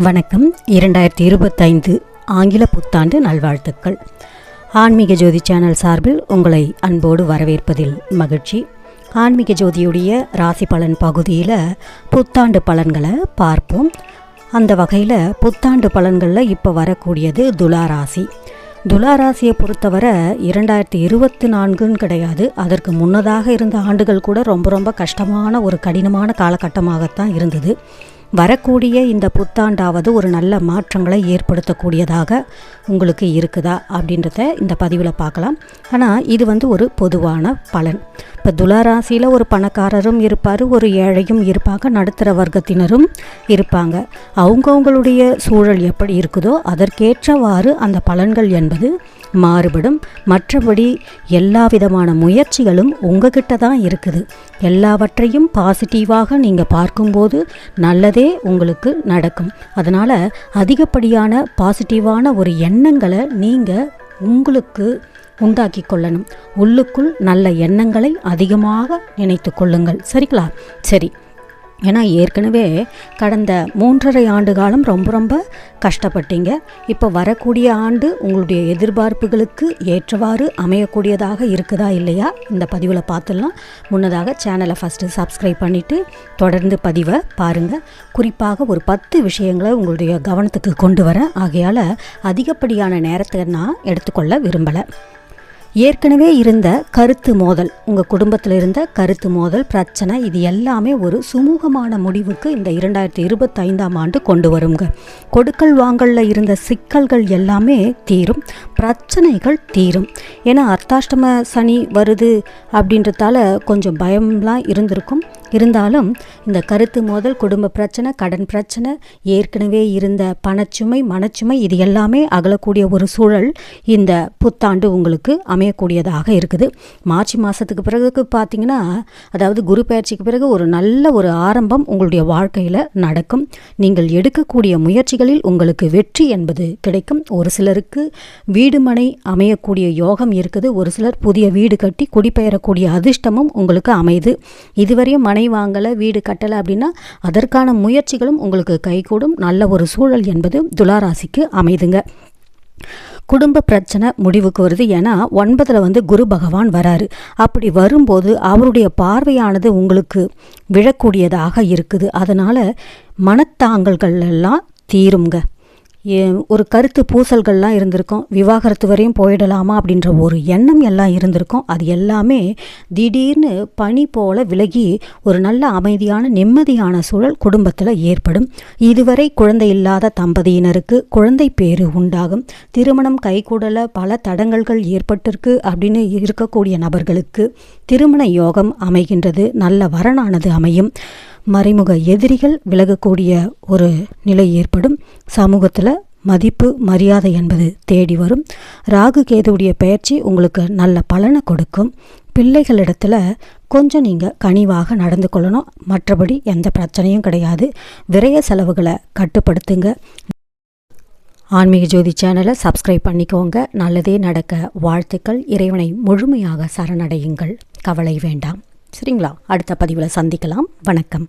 வணக்கம். இரண்டாயிரத்தி இருபத்தைந்து ஆங்கில புத்தாண்டு நல்வாழ்த்துக்கள். ஆன்மீக ஜோதி சேனல் சார்பில் உங்களை அன்போடு வரவேற்பதில் மகிழ்ச்சி. ஆன்மீக ஜோதியுடைய ராசி பலன் பகுதியில் புத்தாண்டு பலன்களை பார்ப்போம். அந்த வகையில் புத்தாண்டு பலன்களில் இப்போ வரக்கூடியது துலா ராசி. துலா ராசியை பொறுத்தவரை இரண்டாயிரத்தி இருபத்தி நான்குன்னு கிடையாது. அதற்கு முன்னதாக இருந்த ஆண்டுகள் கூட ரொம்ப ரொம்ப கஷ்டமான ஒரு கடினமான காலகட்டமாகத்தான் இருந்தது. வரக்கூடிய இந்த புத்தாண்டாவது ஒரு நல்ல மாற்றங்களை ஏற்படுத்தக்கூடியதாக உங்களுக்கு இருக்குதா அப்படின்றத இந்த பதிவில் பார்க்கலாம். ஆனால் இது வந்து ஒரு பொதுவான பலன். இப்போ துளாராசியில் ஒரு பணக்காரரும் இருப்பார் ஒரு ஏழையும் இருப்பாங்க நடுத்தர வர்க்கத்தினரும் இருப்பாங்க. அவங்கவுங்களுடைய சூழல் எப்படி இருக்குதோ அதற்கேற்றவாறு அந்த பலன்கள் என்பது மாறுபடும். மற்றபடி எல்லா விதமான முயற்சிகளும் உங்ககிட்ட தான் இருக்குது. எல்லாவற்றையும் பாசிட்டிவாக நீங்கள் பார்க்கும்போது நல்லதே உங்களுக்கு நடக்கும். அதனால் அதிகப்படியான பாசிட்டிவான ஒரு எண்ணங்களை நீங்கள் உங்களுக்கு உண்டாக்கி கொள்ளணும். உள்ளுக்குள் நல்ல எண்ணங்களை அதிகமாக நினைத்து கொள்ளுங்கள். சரிங்களா? சரி. ஏன்னா ஏற்கனவே கடந்த மூன்றரை ஆண்டு காலம் ரொம்ப ரொம்ப கஷ்டப்பட்டீங்க. இப்போ வரக்கூடிய ஆண்டு உங்களுடைய எதிர்பார்ப்புகளுக்கு ஏற்றவாறு அமையக்கூடியதாக இருக்குதா இல்லையா? இந்த பதிவில் பார்த்துடலாம். முன்னதாக சேனலை ஃபஸ்ட்டு சப்ஸ்கிரைப் பண்ணிவிட்டு தொடர்ந்து பதிவை பாருங்கள் குறிப்பாக ஒரு பத்து விஷயங்களை உங்களுடைய கவனத்துக்கு கொண்டு வரேன் ஆகையால் அதிகப்படியான நேரத்தை நான் எடுத்துக்கொள்ள விரும்பலை. ஏற்கனவே இருந்த கருத்து மோதல் உங்கள் குடும்பத்தில் இருந்த கருத்து மோதல் பிரச்சனை இது எல்லாமே ஒரு சுமூகமான முடிவுக்கு இந்த இரண்டாயிரத்தி இருபத்தைந்தாம் ஆண்டு கொண்டு வருங்க. கொடுக்கல் வாங்கலில் இருந்த சிக்கல்கள் எல்லாமே தீரும் பிரச்சனைகள் தீரும். ஏன்னா அர்த்தாஷ்டம சனி வருது அப்படின்றதால கொஞ்சம் பயம்லாம் இருந்திருக்கும். இருந்தாலும் இந்த கருத்து மோதல் குடும்ப பிரச்சனை கடன் பிரச்சனை ஏற்கனவே இருந்த பணச்சுமை மனச்சுமை இது எல்லாமே அகலக்கூடிய ஒரு சூழல் இந்த புத்தாண்டு உங்களுக்கு அமையக்கூடியதாக இருக்குது. மார்ச் மாதத்துக்கு பிறகு பார்த்தீங்கன்னா அதாவது குரு பயிற்சிக்கு பிறகு ஒரு நல்ல ஒரு ஆரம்பம் உங்களுடைய வாழ்க்கையில் நடக்கும். நீங்கள் எடுக்கக்கூடிய முயற்சிகளில் உங்களுக்கு வெற்றி என்பது கிடைக்கும். ஒரு சிலருக்கு வீடு மனை அமையக்கூடிய யோகம் இருக்குது. ஒரு சிலர் புதிய வீடு கட்டி குடிபெயரக்கூடிய அதிர்ஷ்டமும் உங்களுக்கு அமையுது இதுவரையும் மனை வாங்கலை வீடு கட்டலை அப்படின்னா அதற்கான முயற்சிகளும் உங்களுக்கு கைகூடும். நல்ல ஒரு சூழல் என்பது துளாராசிக்கு அமைதுங்க. குடும்ப பிரச்சனை முடிவுக்கு வருது. ஏன்னா ஒன்பதில் வந்து குரு பகவான் வராரு. அப்படி வரும்போது அவருடைய பார்வையானது உங்களுக்கு விழக்கூடியதாக இருக்குது. அதனால் மனத்தாங்கல்கள் எல்லாம் தீருங்க ஒரு கருத்து பூசல்கள்லாம் இருந்திருக்கும். விவாகரத்து வரையும் போயிடலாமா அப்படின்ற ஒரு எண்ணம் எல்லாம் இருந்திருக்கும். அது எல்லாமே திடீர்னு பனி போல விலகி ஒரு நல்ல அமைதியான நிம்மதியான சூழல் குடும்பத்தில் ஏற்படும். இதுவரை குழந்தை இல்லாத தம்பதியினருக்கு குழந்தை பேரு உண்டாகும். திருமணம் கைகூடல பல தடங்கல்கள் ஏற்பட்டிருக்கு அப்படின்னு இருக்கக்கூடிய நபர்களுக்கு திருமண யோகம் அமைகின்றது. நல்ல வரனானது அமையும். மறைமுக எதிரிகள் விலகக்கூடிய ஒரு நிலை ஏற்படும். சமூகத்தில் மதிப்பு மரியாதை என்பது தேடி வரும். ராகு கேதுவுடைய பயிற்சி உங்களுக்கு நல்ல பலனை கொடுக்கும். பிள்ளைகளிடத்தில் கொஞ்சம் நீங்கள் கனிவாக நடந்து கொள்ளணும். மற்றபடி எந்த பிரச்சனையும் கிடையாது. விரைய செலவுகளை கட்டுப்படுத்துங்க. ஆன்மீக ஜோதி சேனலை சப்ஸ்கிரைப் பண்ணிக்கோங்க. நல்லதே நடக்க வாழ்த்துக்கள். இறைவனை முழுமையாக சரணடையுங்கள். கவலை வேண்டாம். சரிங்களா? அடுத்த பதிவில் சந்திக்கலாம். வணக்கம்.